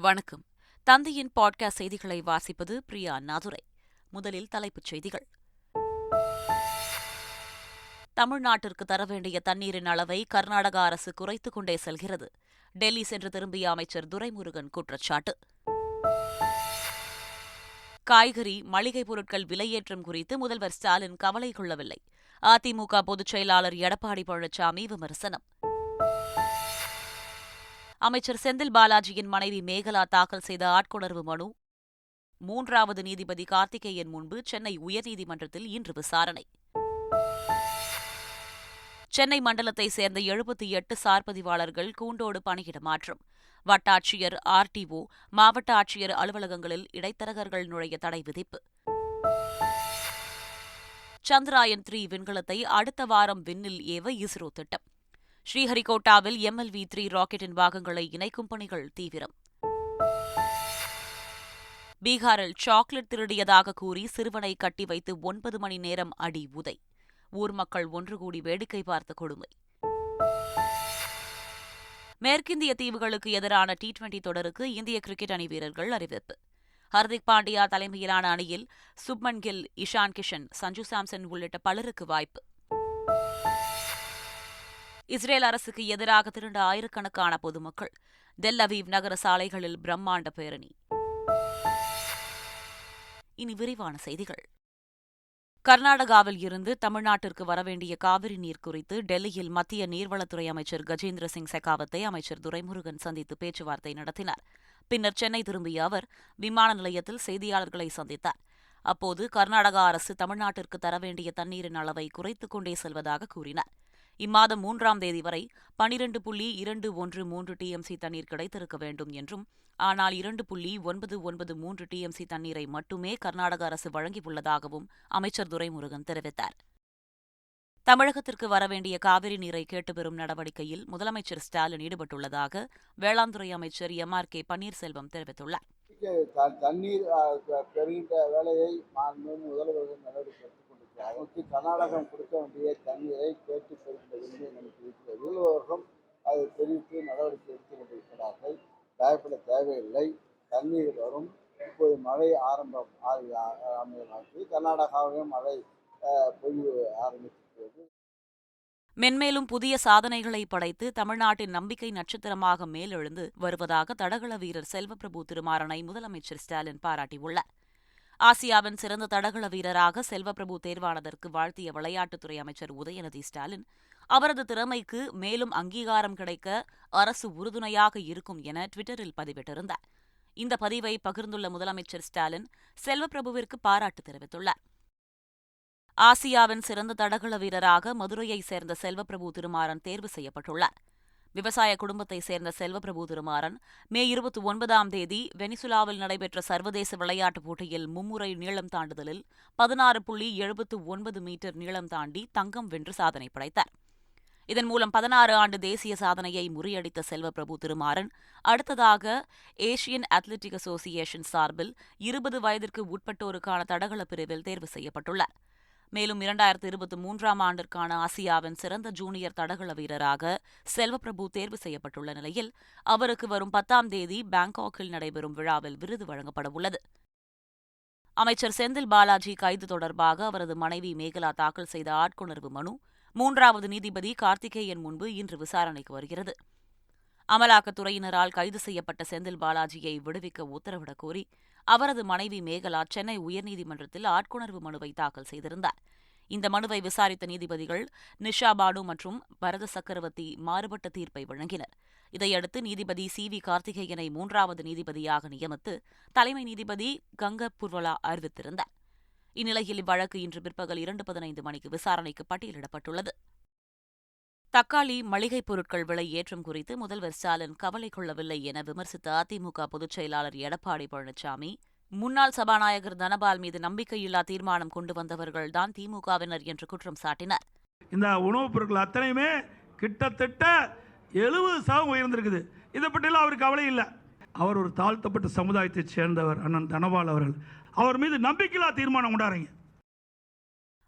வணக்கம். தந்தையின் பாட்காஸ்ட் செய்திகளை வாசிப்பது பிரியா நாதுரை. முதலில் தலைப்புச் செய்திகள். தமிழ்நாட்டிற்கு தர வேண்டிய தண்ணீரின் அளவை கர்நாடக அரசு குறைத்துக் கொண்டே செல்கிறது. டெல்லி சென்று திரும்பிய அமைச்சர் துரைமுருகன் குற்றச்சாட்டு. காய்கறி மளிகைப் பொருட்கள் விலையேற்றம் குறித்து முதல்வர் ஸ்டாலின் கவலை கொள்ளவில்லை. அதிமுக பொதுச் செயலாளர் எடப்பாடி பழனிசாமி விமர்சனம். அமைச்சர் செந்தில் பாலாஜியின் மனைவி மேகலா தாக்கல் செய்த ஆட்கொணர்வு மனு. மூன்றாவது நீதிபதி கார்த்திகேயன் முன்பு சென்னை உயர்நீதிமன்றத்தில் இன்று விசாரணை. சென்னை மண்டலத்தை சேர்ந்த எழுபத்தி எட்டு சார்பதிவாளர்கள் கூண்டோடு பணியிட மாற்றம். வட்டாட்சியர் ஆர்டிஓ மாவட்ட ஆட்சியர் அலுவலகங்களில் இடைத்தரகர்கள் நுழைய தடை விதிப்பு. சந்திராயன் த்ரீ விண்கலத்தை அடுத்த வாரம் விண்ணில் ஏவ இஸ்ரோ திட்டம். ஸ்ரீஹரிகோட்டாவில் எம்எல்வி த்ரீ ராக்கெட்டின் பாகங்களை இணைக்கும் பணிகள் தீவிரம். பீகாரில் சாக்லேட் திருடியதாக கூறி சிறுவனை கட்டி வைத்து ஒன்பது மணி நேரம் அடி உதை. ஊர் மக்கள் ஒன்று கூடி வேடிக்கை பார்த்த கொடுமை. மேற்கிந்திய தீவுகளுக்கு எதிரான டி டுவெண்டி தொடருக்கு இந்திய கிரிக்கெட் அணி வீரர்கள் அறிவிப்பு. ஹர்திக் பாண்டியா தலைமையிலான அணியில் சுப்மன் கில் இஷான் கிஷன் சஞ்சு சாம்சன் உள்ளிட்ட பலருக்கு வாய்ப்பு. இஸ்ரேல் அரசுக்கு எதிராக திரண்ட ஆயிரக்கணக்கான பொதுமக்கள். தெல் அவீவ் நகர சாலைகளில் பிரம்மாண்ட பேரணி. இனி விரிவான செய்திகள். கர்நாடகாவில் இருந்து தமிழ்நாட்டிற்கு வரவேண்டிய காவிரி நீர் குறித்து டெல்லியில் மத்திய நீர்வளத்துறை அமைச்சர் கஜேந்திர சிங் செகாவத்தை அமைச்சர் துரைமுருகன் சந்தித்து பேச்சுவார்த்தை நடத்தினார். பின்னர் சென்னை திரும்பிய அவர் விமான நிலையத்தில் செய்தியாளர்களை சந்தித்தார். அப்போது கர்நாடகா அரசு தமிழ்நாட்டிற்கு தர வேண்டிய தண்ணீரின் அளவை குறைத்துக் கொண்டே செல்வதாக கூறினார். இம்மாதம் மூன்றாம் தேதி வரை பனிரண்டு புள்ளி இரண்டு ஒன்று மூன்று டிஎம்சி தண்ணீர் கிடைத்திருக்க வேண்டும் என்றும் ஆனால் இரண்டு புள்ளி ஒன்பது ஒன்பது மூன்று டிஎம்சி தண்ணீரை மட்டுமே கர்நாடக அரசு வழங்கியுள்ளதாகவும் அமைச்சர் துரைமுருகன் தெரிவித்தார். தமிழகத்திற்கு வரவேண்டிய காவிரி நீரை கேட்டு பெறும் நடவடிக்கையில் முதலமைச்சர் ஸ்டாலின் ஈடுபட்டுள்ளதாக வேளாண்துறை அமைச்சர் எம் ஆர் கே பன்னீர்செல்வம் தெரிவித்துள்ளார். தண்ணீர் பெறுகின்ற வேலையை முதல்வர்கள் நடவடிக்கை அதற்கு கர்நாடகம் கொடுக்க வேண்டிய தண்ணீரை கேட்டு பெறுகின்ற உரிமை நமக்கு இருக்கிறது உள்ளவர்களும் அதை தெரிவித்து நடவடிக்கை எடுத்துக் கொண்டிருக்கிறார்கள். பயப்பட தேவையில்லை. தண்ணீர் வரும். இப்போது மழை ஆரம்பம் ஆரம்பமாகி கர்நாடகாவிலும் மழை பொழிவு ஆரம்பித்திருக்கிறது மென்மேலும் புதிய சாதனைகளை படைத்து தமிழ்நாட்டின் நம்பிக்கை நட்சத்திரமாக மேலெழுந்து வருவதாக தடகள வீரர் செல்வபிரபு திருமாறனை முதலமைச்சர் ஸ்டாலின் பாராட்டியுள்ளார். ஆசியாவின் சிறந்த தடகள வீரராக செல்வப்பிரபு தேர்வானதற்கு வாழ்த்திய விளையாட்டுத்துறை அமைச்சர் உதயநிதி ஸ்டாலின் அவரது திறமைக்கு மேலும் அங்கீகாரம் கிடைக்க அரசு உறுதுணையாக இருக்கும் என ட்விட்டரில் பதிவிட்டிருந்தார். இந்த பதிவை பகிர்ந்துள்ள முதலமைச்சர் ஸ்டாலின் செல்வப்பிரபுவிற்கு பாராட்டு தெரிவித்துள்ளார். ஆசியாவின் சிறந்த தடகள வீரராக மதுரையைச் சேர்ந்த செல்வப்பிரபு திருமாறன் தேர்வு செய்யப்பட்டுள்ளார். விவசாய குடும்பத்தைச் சேர்ந்த செல்வபிரபு திருமாறன் மே இருபத்தி ஒன்பதாம் தேதி வெனிசுலாவில் நடைபெற்ற சர்வதேச விளையாட்டுப் போட்டியில் மும்முறை நீளம் தாண்டுதலில் பதினாறு புள்ளி எழுபத்து ஒன்பது மீட்டர் நீளம் தாண்டி தங்கம் வென்று சாதனை படைத்தார். இதன் மூலம் பதினாறு ஆண்டு தேசிய சாதனையை முறியடித்த செல்வபிரபு திருமாறன் அடுத்ததாக ஏசியன் அத்லெட்டிக் அசோசியேஷன் சார்பில் இருபது வயதிற்கு உட்பட்டோருக்கான தடகள பிரிவில் தேர்வு செய்யப்பட்டுள்ளார். மேலும் இரண்டாயிரத்து இருபத்தி மூன்றாம் ஆண்டிற்கான ஆசியாவின் சிறந்த ஜூனியர் தடகள வீரராக செல்வப்பிரபு தேர்வு செய்யப்பட்டுள்ள நிலையில் அவருக்கு வரும் பத்தாம் தேதி பாங்காக்கில் நடைபெறும் விழாவில் விருது வழங்கப்படவுள்ளது. அமைச்சர் செந்தில் பாலாஜி கைது தொடர்பாக அவரது மனைவி மேகலா தாக்கல் செய்த ஆட்கொணர்வு மனு மூன்றாவது நீதிபதி கார்த்திகேயன் முன்பு இன்று விசாரணைக்கு வருகிறது. அமலாக்கத்துறையினரால் கைது செய்யப்பட்ட செந்தில் பாலாஜியை விடுவிக்க உத்தரவிடக் கோரி அவரது மனைவி மேகலா சென்னை உயர்நீதிமன்றத்தில் ஆட்கொணர்வு மனுவை தாக்கல் செய்திருந்தார். இந்த மனுவை விசாரித்த நீதிபதிகள் நிஷா பானு மற்றும் பரத சக்கரவர்த்தி மாறுபட்ட தீர்ப்பை வழங்கினர். இதையடுத்து நீதிபதி சி. வி. கார்த்திகேயனை மூன்றாவது நீதிபதியாக நியமித்து தலைமை நீதிபதி கங்க புர்வலா அறிவித்திருந்தார். இந்நிலையில் இவ்வழக்கு இன்று பிற்பகல் இரண்டு பதினைந்து மணிக்கு விசாரணைக்கு பட்டியலிடப்பட்டுள்ளது. தக்காளி மளிகைப் பொருட்கள் விலை ஏற்றம் குறித்து முதல்வர் ஸ்டாலின் கவலை கொள்ளவில்லை என விமர்சித்த அதிமுக பொதுச் செயலாளர் எடப்பாடி பழனிசாமி முன்னாள் சபாநாயகர் தனபால் மீது நம்பிக்கையில்லா தீர்மானம் கொண்டு வந்தவர்கள்தான் திமுகவினர் என்று குற்றம் சாட்டினார். இந்த உணவுப் பொருட்கள் அத்தனையுமே கிட்டத்தட்ட எழுபது சதம் உயர்ந்திருக்குது. இதை பற்றியெல்லாம் அவருக்கு கவலை இல்லை. அவர் ஒரு தாழ்த்தப்பட்ட சமுதாயத்தைச் சேர்ந்தவர் அண்ணன் தனபால் அவர்கள். அவர் மீது நம்பிக்கையில்லா தீர்மானம் கொண்டாடுறீங்க.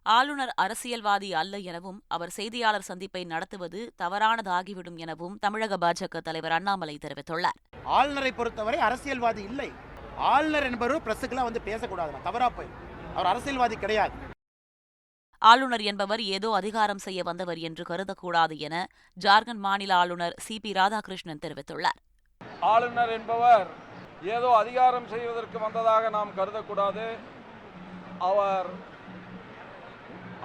ஆளுநர் அரசியல்வாதி அல்ல எனவும் அவர் செய்தியாளர் சந்திப்பை நடத்துவது தவறானதாகிவிடும் எனவும் தமிழக பாஜக தலைவர் அண்ணாமலை தெரிவித்துள்ளார். ஆளுநரை பொறுத்தவரை அரசியல்வாதி இல்லை. ஆளுநர் என்பவர் பிரஸுக்கெல்லாம் வந்து பேசக்கூடாது தவறா போய் அவர் அரசியல்வாதி கிடையாது. ஆளுநர் என்பவர் ஏதோ அதிகாரம் செய்ய வந்தவர் என்று கருதக்கூடாது என ஜார்க்கண்ட் மாநில ஆளுநர் சி பி ராதாகிருஷ்ணன் தெரிவித்துள்ளார். ஆளுநர் என்பவர் ஏதோ அதிகாரம் செய்வதற்கு வந்ததாக நாம் கருதக்கூடாது. அவர்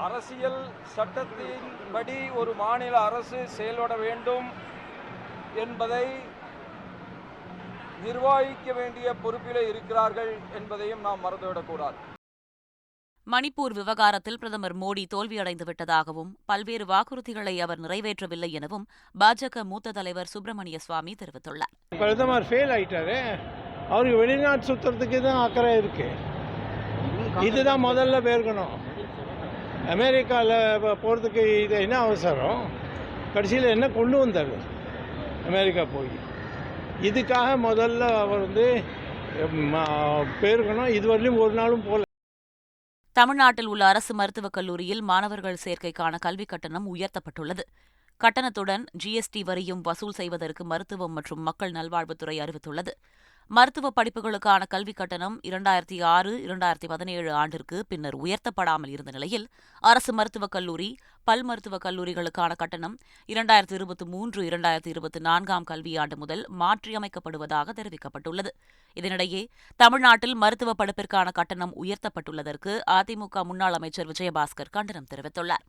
அரசியல் சட்டத்தின்படி ஒரு மாநில அரசு செயல்பட வேண்டும் என்பதை நிர்வகிக்க வேண்டிய பொறுப்பிலே இருக்கிறார்கள் என்பதையும் நாம் மறந்துவிடக்கூடாது. மணிப்பூர் விவகாரத்தில் பிரதமர் மோடி தோல்வியடைந்து விட்டதாகவும் பல்வேறு வாக்குறுதிகளை அவர் நிறைவேற்றவில்லை எனவும் பாஜக மூத்த தலைவர் சுப்பிரமணிய சுவாமி தெரிவித்துள்ளார். பிரதமர் ஃபெயில் ஆயிட்டாரு. அவருக்கு வெளிநாட்டு சுத்துறதுக்கு தான் அக்கறை இருக்கு. இதுதான் முதல்ல பேர்க்கணும் அமெரிக்காவில் போகிறதுக்கு இது என்ன அவசரம்? கடைசியில் என்ன கொண்டு வந்தார்? அமெரிக்கா போய். இதுக்காக முதல்ல அவர் வந்து பேர்க்கணும். இதுவரையிலும் ஒரு நாளும் போல. தமிழ்நாட்டில் உள்ள அரசு மருத்துவக் கல்லூரியில் மாணவர்கள் சேர்க்கைக்கான கல்விக் கட்டணம் உயர்த்தப்பட்டுள்ளது. கட்டணத்துடன் ஜிஎஸ்டி வரியும் வசூல் செய்வதற்கு மருத்துவம் மற்றும் மக்கள் நல்வாழ்வுத்துறை அறிவித்துள்ளது. மருத்துவ படிப்புகளுக்கான கல்விக் கட்டணம் இரண்டாயிரத்தி ஆறு இரண்டாயிரத்தி பதினேழு ஆண்டிற்கு பின்னர் உயர்த்தப்படாமல் இருந்த நிலையில் அரசு மருத்துவக் கல்லூரி பல் மருத்துவக் கல்லூரிகளுக்கான கட்டணம் இரண்டாயிரத்தி இருபத்தி மூன்று இரண்டாயிரத்தி இருபத்தி நான்காம் கல்வியாண்டு முதல் மாற்றியமைக்கப்படுவதாக தெரிவிக்கப்பட்டுள்ளது. இதனிடையே தமிழ்நாட்டில் மருத்துவ படிப்பிற்கான கட்டணம் உயர்த்தப்பட்டுள்ளதற்கு அதிமுக முன்னாள் அமைச்சர் விஜயபாஸ்கர் கண்டனம் தெரிவித்துள்ளார்.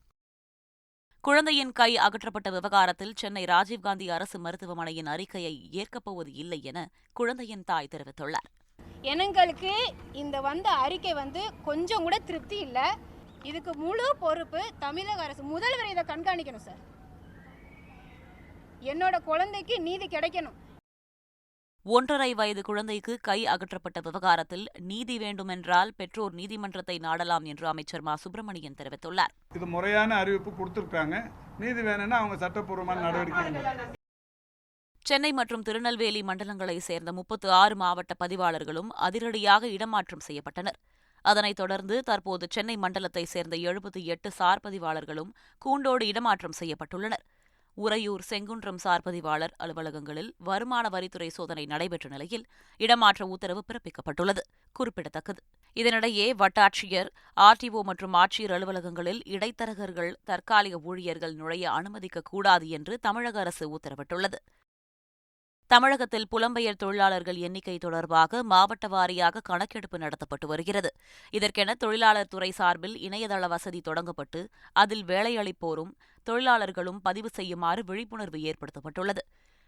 குழந்தையின் கை அகற்றப்பட்ட விவகாரத்தில் சென்னை ராஜீவ்காந்தி அரசு மருத்துவமனையின் அறிக்கையை ஏற்கப்போவது இல்லை என குழந்தையின் தாய் தெரிவித்துள்ளார். எங்களுக்கு இந்த வந்த அறிக்கை வந்து கொஞ்சம் கூட திருப்தி இல்லை. இதுக்கு முழு பொறுப்பு தமிழக அரசு. முதல்வர் இதை கண்காணிக்கணும் சார். என்னோட குழந்தைக்கு நீதி கிடைக்கணும். ஒன்றரை வயது குழந்தைக்கு கை அகற்றப்பட்ட விவகாரத்தில் நீதி வேண்டுமென்றால் பெற்றோர் நீதிமன்றத்தை நாடலாம் என்று அமைச்சர் மா. சுப்பிரமணியன் தெரிவித்துள்ளார். இது முறையான அறிவிப்பு கொடுத்துருக்காங்க. நீதி வேணும்னா அவங்க சட்டப்பூர்வமான நடவடிக்கை. சென்னை மற்றும் திருநெல்வேலி மண்டலங்களைச் சேர்ந்த முப்பத்து ஆறு மாவட்ட பதிவாளர்களும் அதிரடியாக இடமாற்றம் செய்யப்பட்டனர். அதனைத் தொடர்ந்து தற்போது சென்னை மண்டலத்தைச் சேர்ந்த எழுபத்தி எட்டு சார் பதிவாளர்களும் கூண்டோடு இடமாற்றம் செய்யப்பட்டுள்ளனர். உறையூர் செங்குன்றம் சார் பதிவாளர் அலுவலகங்களில் வருமான வரித்துறை சோதனை நடைபெற்ற நிலையில் இடமாற்ற உத்தரவு பிறப்பிக்கப்பட்டுள்ளது. குறிப்பிடத்தக்கது. இதனிடையே வட்டாட்சியர் ஆர்டிஓ மற்றும் ஆட்சியர் அலுவலகங்களில் இடைத்தரகர்கள் தற்காலிக ஊழியர்கள் நுழைய அனுமதிக்கக்கூடாது என்று தமிழக அரசு உத்தரவிட்டுள்ளது. தமிழகத்தில் புலம்பெயர் தொழிலாளர்கள் எண்ணிக்கை தொடர்பாக மாவட்ட வாரியாக கணக்கெடுப்பு நடத்தப்பட்டு வருகிறது. இதற்கென தொழிலாளர் துறை சார்பில் இணையதள வசதி தொடங்கப்பட்டு அதில் வேலையளிப்போரும் தொழிலாளர்களும் பதிவு செய்யுமாறு விழிப்புணர்வு ஏற்படுத்தப்பட்டுள்ளது.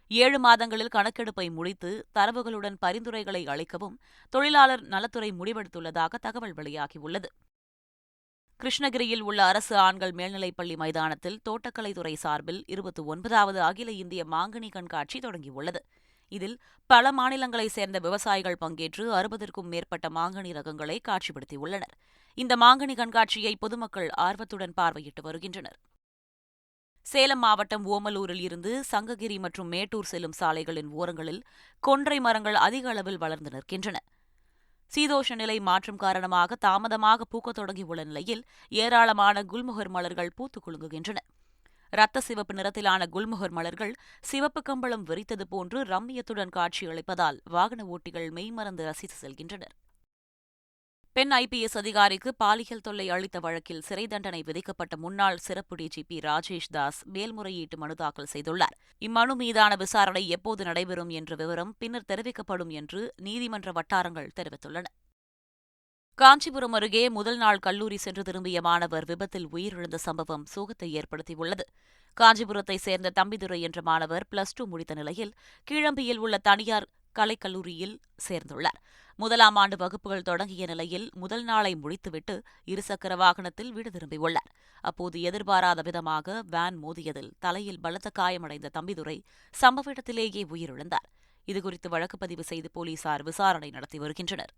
ஏழு மாதங்களில் கணக்கெடுப்பை முடித்து தரவுகளுடன் பரிந்துரைகளை அளிக்கவும் தொழிலாளர் நலத்துறை முடிவெடுத்துள்ளதாக தகவல் வெளியாகியுள்ளது. கிருஷ்ணகிரியில் உள்ள அரசு ஆண்கள் மேல்நிலைப்பள்ளி மைதானத்தில் தோட்டக்கலைத்துறை சார்பில் இருபத்தி ஒன்பதாவது அகில இந்திய மாங்கனி கண்காட்சி தொடங்கியுள்ளது. இதில் பல மாநிலங்களைச் சேர்ந்த விவசாயிகள் பங்கேற்று அறுபதற்கும் மேற்பட்ட மாங்கனி ரகங்களை காட்சிப்படுத்தியுள்ளனர். இந்த மாங்கனி கண்காட்சியை பொதுமக்கள் ஆர்வத்துடன் பார்வையிட்டு வருகின்றனர். சேலம் மாவட்டம் ஓமலூரில் இருந்து சங்ககிரி மற்றும் மேட்டூர் செல்லும் சாலைகளின் ஓரங்களில் கொன்றை மரங்கள் அதிக அளவில் வளர்ந்து நிற்கின்றன. சீதோஷ நிலை மாற்றம் காரணமாக தாமதமாக பூக்கத் தொடங்கியுள்ள நிலையில் ஏராளமான குல்முகர் மலர்கள் பூத்துக் குலுங்குகின்றன. ரத்த சிவப்பு நிறத்திலான குல்முகர் மலர்கள் சிவப்பு கம்பளம் விரித்தது போன்று ரம்மியத்துடன் காட்சியளிப்பதால் வாகன ஓட்டிகள் மெய்மறந்து ரசித்து செல்கின்றனர். பெண் ஐபிஎஸ் அதிகாரிக்கு பாலியல் தொல்லை அளித்த வழக்கில் சிறை தண்டனை விதிக்கப்பட்ட முன்னாள் சிறப்பு டிஜிபி ராஜேஷ் தாஸ் மேல்முறையீட்டு மனு தாக்கல் செய்துள்ளார். இம்மனு மீதான விசாரணை எப்போது நடைபெறும் என்ற விவரம் பின்னர் தெரிவிக்கப்படும் என்று நீதிமன்ற வட்டாரங்கள் தெரிவித்துள்ளன. காஞ்சிபுரம் அருகே முதல் நாள் கல்லூரி சென்று திரும்பிய மாணவர் விபத்தில் உயிரிழந்த சம்பவம் சோகத்தை ஏற்படுத்தியுள்ளது. காஞ்சிபுரத்தை சேர்ந்த தம்பிதுரை என்ற மாணவர் பிளஸ் டூ முடித்த நிலையில் கீழம்பியில் உள்ள தனியார் கலைக்கல்லூரியில் சேர்ந்துள்ளார். முதலாம் ஆண்டு வகுப்புகள் தொடங்கிய நிலையில் முதல் நாளை முடித்துவிட்டு இருசக்கர வாகனத்தில் வீடு திரும்பியுள்ளார். அப்போது எதிர்பாராத விதமாக வேன் மோதியதில் தலையில் பலத்த காயமடைந்த தம்பிதுரை சம்பவ இடத்திலேயே உயிரிழந்தார். இதுகுறித்து வழக்கு பதிவு செய்து போலீசார் விசாரணை நடத்தி வருகின்றனர்.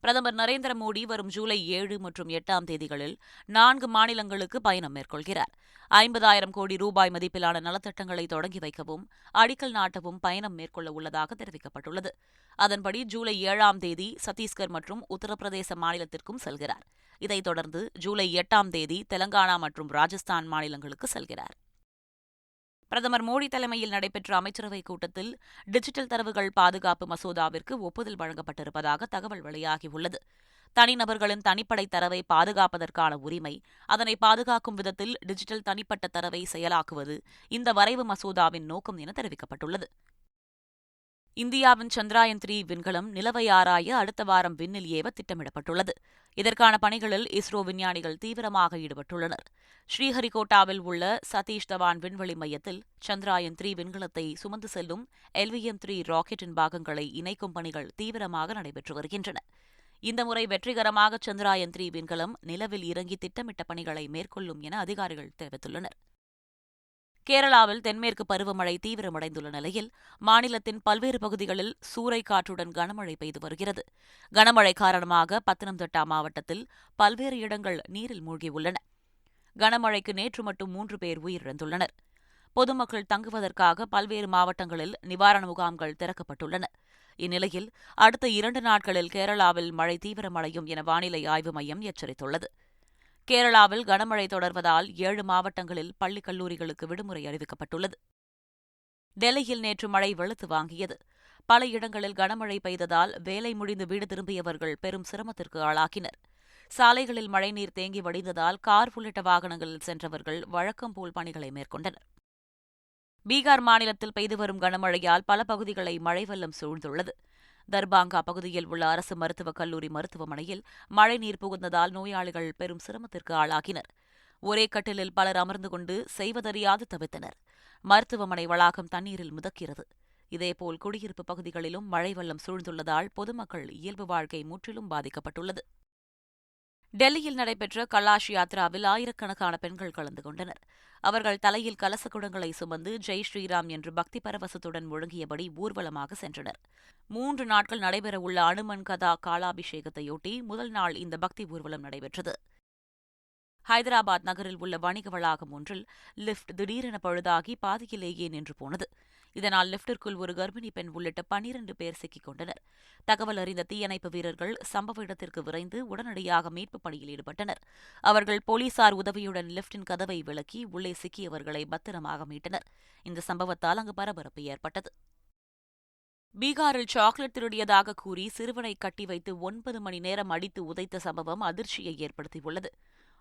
பிரதமர் நரேந்திர மோடி வரும் ஜூலை ஏழு மற்றும் எட்டாம் தேதிகளில் நான்கு மாநிலங்களுக்கு பயணம் மேற்கொள்கிறார். ஐம்பதாயிரம் கோடி ரூபாய் மதிப்பிலான நலத்திட்டங்களை தொடங்கி வைக்கவும் அடிக்கல் நாட்டவும் பயணம் மேற்கொள்ள உள்ளதாக தெரிவிக்கப்பட்டுள்ளது. அதன்படி ஜூலை ஏழாம் தேதி சத்தீஸ்கர் மற்றும் உத்தரப்பிரதேச மாநிலத்திற்கும் செல்கிறார். இதைத் தொடர்ந்து ஜூலை எட்டாம் தேதி தெலங்கானா மற்றும் ராஜஸ்தான் மாநிலங்களுக்கு செல்கிறார். பிரதமர் மோடி தலைமையில் நடைபெற்ற அமைச்சரவைக் கூட்டத்தில் டிஜிட்டல் தரவுகள் பாதுகாப்பு மசோதாவிற்கு ஒப்புதல் வழங்கப்பட்டிருப்பதாக தகவல் வெளியாகியுள்ளது. தனிநபர்களின் தனிப்படை தரவை பாதுகாப்பதற்கான உரிமை அதனை பாதுகாக்கும் விதத்தில் டிஜிட்டல் தனிப்பட்ட தரவை செயலாக்குவது இந்த வரைவு மசோதாவின் நோக்கம் என தெரிவிக்கப்பட்டுள்ளது. இந்தியாவின் சந்திராயன் த்ரீ விண்கலம் நிலவை ஆராய அடுத்த வாரம் விண்ணில் ஏவ திட்டமிடப்பட்டுள்ளது. இதற்கான பணிகளில் இஸ்ரோ விஞ்ஞானிகள் தீவிரமாக ஈடுபட்டுள்ளனர். ஸ்ரீஹரிகோட்டாவில் உள்ள சதீஷ் தவான் விண்வெளி மையத்தில் சந்திராயன் த்ரீ விண்கலத்தை சுமந்து செல்லும் எல்விஎம் த்ரீ ராக்கெட்டின் பாகங்களை இணைக்கும் பணிகள் தீவிரமாக நடைபெற்று வருகின்றன. இந்த முறை வெற்றிகரமாக சந்திராயன் த்ரீ விண்கலம் நிலவில் இறங்கி திட்டமிட்ட பணிகளை மேற்கொள்ளும் என அதிகாரிகள் தெரிவித்துள்ளனர். கேரளாவில் தென்மேற்கு பருவமழை தீவிரமடைந்துள்ள நிலையில் மாநிலத்தின் பல்வேறு பகுதிகளில் சூறைக்காற்றுடன் கனமழை பெய்து வருகிறது. கனமழை காரணமாக பத்தனம்திட்டா மாவட்டத்தில் பல்வேறு இடங்கள் நீரில் மூழ்கியுள்ளன. கனமழைக்கு நேற்று மட்டும் மூன்று பேர் உயிரிழந்துள்ளனர். பொதுமக்கள் தங்குவதற்காக பல்வேறு மாவட்டங்களில் நிவாரண முகாம்கள் திறக்கப்பட்டுள்ளன. இந்நிலையில் அடுத்த இரண்டு நாட்களில் கேரளாவில் மழை தீவிரமடையும் என வானிலை ஆய்வு மையம் எச்சரித்துள்ளது. கேரளாவில் கனமழை தொடர்வதால் ஏழு மாவட்டங்களில் பள்ளிக் கல்லூரிகளுக்கு விடுமுறை அறிவிக்கப்பட்டுள்ளது. டெல்லியில் நேற்று மழை வெளுத்து வாங்கியது. பல இடங்களில் கனமழை பெய்ததால் வேலை முடிந்து வீடு திரும்பியவர்கள் பெரும் சிரமத்திற்கு ஆளாக்கினர் சாலைகளில் மழைநீர் தேங்கி வடிந்ததால் கார் உள்ளிட்ட வாகனங்களில் சென்றவர்கள் வழக்கம் போல் பணிகளை மேற்கொண்டனர். பீகார் மாநிலத்தில் பெய்து வரும் கனமழையால் பல பகுதிகளை மழை வெள்ளம் சூழ்ந்துள்ளது. தர்பாங்கா பகுதியில் உள்ள அரசு மருத்துவக் கல்லூரி மருத்துவமனையில் மழைநீர் புகுந்ததால் நோயாளிகள் பெரும் சிரமத்திற்கு ஆளாகினர். ஒரே கட்டிலில் பலர் அமர்ந்து கொண்டு செய்வதறியாது தவித்தனர். மருத்துவமனை வளாகம் தண்ணீரில் மிதக்கிறது. இதேபோல் குடியிருப்பு பகுதிகளிலும் மழை வெள்ளம் சூழ்ந்துள்ளதால் பொதுமக்கள் இயல்பு வாழ்க்கை முற்றிலும் பாதிக்கப்பட்டுள்ளது. டெல்லியில் நடைபெற்ற கலாஷ் யாத்ராவில் ஆயிரக்கணக்கான பெண்கள் கலந்து கொண்டனர். அவர்கள் தலையில் கலச குடங்களை சுமந்து ஜெய் ஸ்ரீராம் என்று பக்தி பரவசத்துடன் முழங்கியபடி ஊர்வலமாக சென்றனர். மூன்று நாட்கள் நடைபெறவுள்ள அனுமன் கதா காலாபிஷேகத்தையொட்டி முதல் நாள் இந்த பக்தி ஊர்வலம் நடைபெற்றது. ஹைதராபாத் நகரில் உள்ள வணிக வளாகம் ஒன்றில் லிப்ட் திடீரென பழுதாகி பாதியிலேயே நின்று போனது. இதனால் லிப்டிற்குள் ஒரு கர்ப்பிணி பெண் உள்ளிட்ட பனிரண்டு பேர் சிக்கிக் கொண்டனர். தகவல் அறிந்த தீயணைப்பு வீரர்கள் சம்பவ இடத்திற்கு விரைந்து உடனடியாக மீட்புப் பணியில் ஈடுபட்டனர். அவர்கள் போலீசார் உதவியுடன் லிப்டின் கதவை விலக்கி உள்ளே சிக்கியவர்களை பத்திரமாக மீட்டனர். இந்த சம்பவத்தால் அங்கு பரபரப்பு ஏற்பட்டது. பீகாரில் சாக்லேட் திருடியதாக கூறி சிறுவனை கட்டி வைத்து ஒன்பது மணி நேரம் அடித்து உதைத்த சம்பவம் அதிர்ச்சியை ஏற்படுத்தியுள்ளது.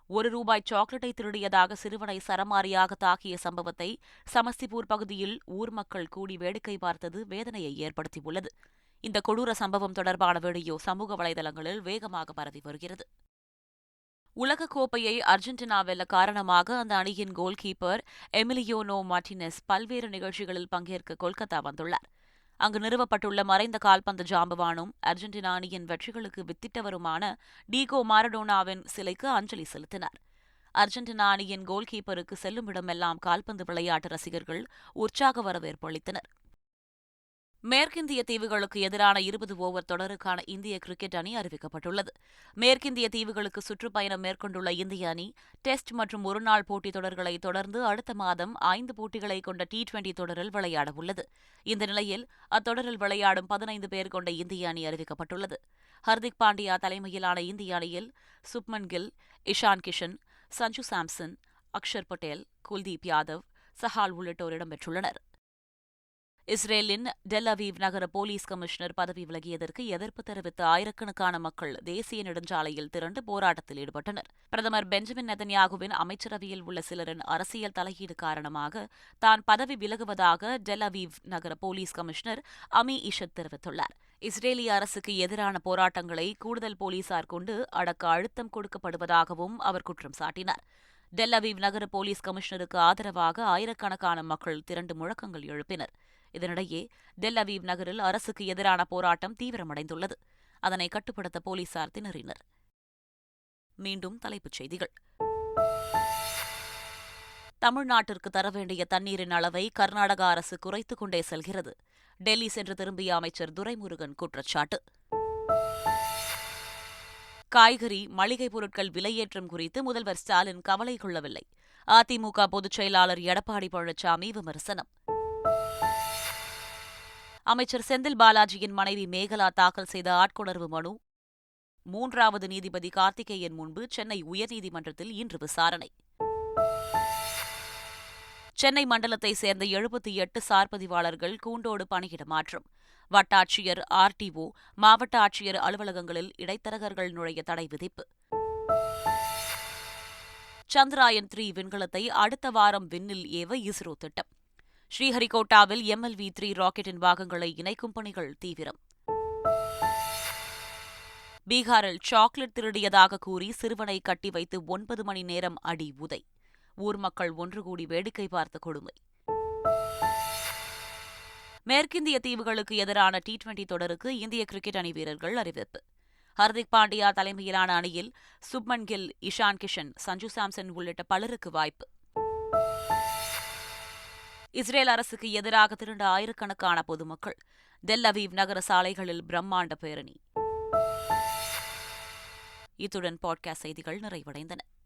ஒரு ரூபாய் சாக்லேட்டை திருடியதாக சிறுவனை சரமாரியாக தாக்கிய சம்பவத்தை சமஸ்திபூர் பகுதியில் ஊர் மக்கள் கூடி வேடிக்கை பார்த்தது வேதனையை ஏற்படுத்தியுள்ளது. இந்த கொடூர சம்பவம் தொடர்பான வீடியோ சமூக வலைதளங்களில் வேகமாக பரவி வருகிறது. உலகக்கோப்பையை அர்ஜென்டினா வெல்ல காரணமாக அந்த அணியின் கோல் கீப்பர் எமிலியோனோ மார்டினஸ் பல்வேறு நிகழ்ச்சிகளில் பங்கேற்க கொல்கத்தா வந்துள்ளார். அங்கு நிறுவப்பட்டுள்ள மறைந்த கால்பந்து ஜாம்பவானும் அர்ஜென்டினா அணியின் வெற்றிகளுக்கு வித்திட்டவருமான டீகோ மாரடோனாவின் சிலைக்கு அஞ்சலி செலுத்தினார். அர்ஜென்டினா அணியின் கோல்கீப்பருக்கு செல்லும் இடமெல்லாம் கால்பந்து விளையாட்டு ரசிகர்கள் உற்சாக வரவேற்பு அளித்தனர். மேற்கிந்திய தீவுகளுக்கு எதிரான இருபது ஓவர் தொடருக்கான இந்திய கிரிக்கெட் அணி அறிவிக்கப்பட்டுள்ளது. மேற்கிந்திய தீவுகளுக்கு சுற்றுப்பயணம் மேற்கொண்டுள்ள இந்திய அணி டெஸ்ட் மற்றும் ஒருநாள் போட்டித் தொடர்களை தொடர்ந்து அடுத்த மாதம் ஐந்து போட்டிகளை கொண்ட டி டுவெண்டி தொடரில் விளையாடவுள்ளது இந்த நிலையில் அத்தொடரில் விளையாடும் பதினைந்து பேர் கொண்ட இந்திய அணி அறிவிக்கப்பட்டுள்ளது. ஹர்திக் பாண்டியா தலைமையிலான இந்திய அணியில் சுப்மன் கில் இஷான் கிஷன் சஞ்சு சாம்சன் அக்ஷர் பட்டேல் குல்தீப் யாதவ் சஹால் உள்ளிட்டோர் இடம்பெற்றுள்ளனர். இஸ்ரேலின் டெல் அவீவ் நகர போலீஸ் கமிஷனர் பதவி விலகியதற்கு எதிர்ப்பு தெரிவித்த ஆயிரக்கணக்கான மக்கள் தேசிய நெடுஞ்சாலையில் திரண்டு போராட்டத்தில் ஈடுபட்டனர். பிரதமர் பெஞ்சமின் நெதன்யாகுவின் அமைச்சரவையில் உள்ள சிலரின் அரசியல் தலையீடு காரணமாக தான் பதவி விலகுவதாக டெல் அவீவ் நகர போலீஸ் கமிஷனர் அமி இஷத் தெரிவித்துள்ளார். இஸ்ரேலிய அரசுக்கு எதிரான போராட்டங்களை கூடுதல் போலீசார் கொண்டு அடக்க அழுத்தம் கொடுக்கப்படுவதாகவும் அவர் குற்றம் சாட்டினார். டெல் அவீவ் நகர போலீஸ் கமிஷனருக்கு ஆதரவாக ஆயிரக்கணக்கான மக்கள் திரண்டு முழக்கங்கள் எழுப்பினர். இதனிடையே டெல் அவீவ் நகரில் அரசுக்கு எதிரான போராட்டம் தீவிரமடைந்துள்ளது. அதனை கட்டுப்படுத்த போலீசார் திணறினர். மீண்டும் தலைப்புச் செய்திகள். தமிழ்நாட்டிற்கு தர வேண்டிய தண்ணீரின் அளவை கர்நாடக அரசு குறைத்துக் கொண்டே செல்கிறது. டெல்லி சென்று திரும்பிய அமைச்சர் துரைமுருகன் குற்றச்சாட்டு. காய்கறி மளிகைப் பொருட்கள் விலையேற்றம் குறித்து முதல்வர் ஸ்டாலின் கவலை கொள்ளவில்லை. அதிமுக பொதுச் செயலாளர் எடப்பாடி பழனிசாமி விமர்சனம். அமைச்சர் செந்தில் பாலாஜியின் மனைவி மேகலா தாக்கல் செய்த ஆட்கொணர்வு மனு. மூன்றாவது நீதிபதி கார்த்திகேயன் முன்பு சென்னை உயர்நீதிமன்றத்தில் இன்று விசாரணை. சென்னை மண்டலத்தை சேர்ந்த எழுபத்தி எட்டு சார்பதிவாளர்கள் கூண்டோடு பணியிட மாற்றம். வட்டாட்சியர் ஆர்டிஓ மாவட்ட ஆட்சியர் அலுவலகங்களில் இடைத்தரகர்கள் நுழைய தடை விதிப்பு. சந்திராயன் த்ரீ விண்கலத்தை அடுத்த வாரம் விண்ணில் ஏவ இஸ்ரோ திட்டம். ஸ்ரீஹரிகோட்டாவில் எம்எல்வி த்ரீ ராக்கெட்டின் பாகங்களை இணைக்கும் பணிகள் தீவிரம். பீகாரில் சாக்லேட் திருடியதாக கூறி சிறுவனை கட்டி வைத்து ஒன்பது மணி நேரம் அடி உதை. ஊர் மக்கள் ஒன்று கூடி வேடிக்கை பார்த்த கொடுமை. மேற்கிந்திய தீவுகளுக்கு எதிரான டி டுவெண்டி தொடருக்கு இந்திய கிரிக்கெட் அணி வீரர்கள் அறிவிப்பு. ஹர்திக் பாண்டியா தலைமையிலான அணியில் சுப்மன் கில் இஷான் கிஷன் சஞ்சு சாம்சன் உள்ளிட்ட பலருக்கு வாய்ப்பு. இஸ்ரேல் அரசுக்கு எதிராக திரண்ட ஆயிரக்கணக்கான பொதுமக்கள். டெல் அவீவ் நகர சாலைகளில் பிரம்மாண்ட பேரணி. இத்துடன் பாட்காஸ்ட் செய்திகள் நிறைவடைந்தன.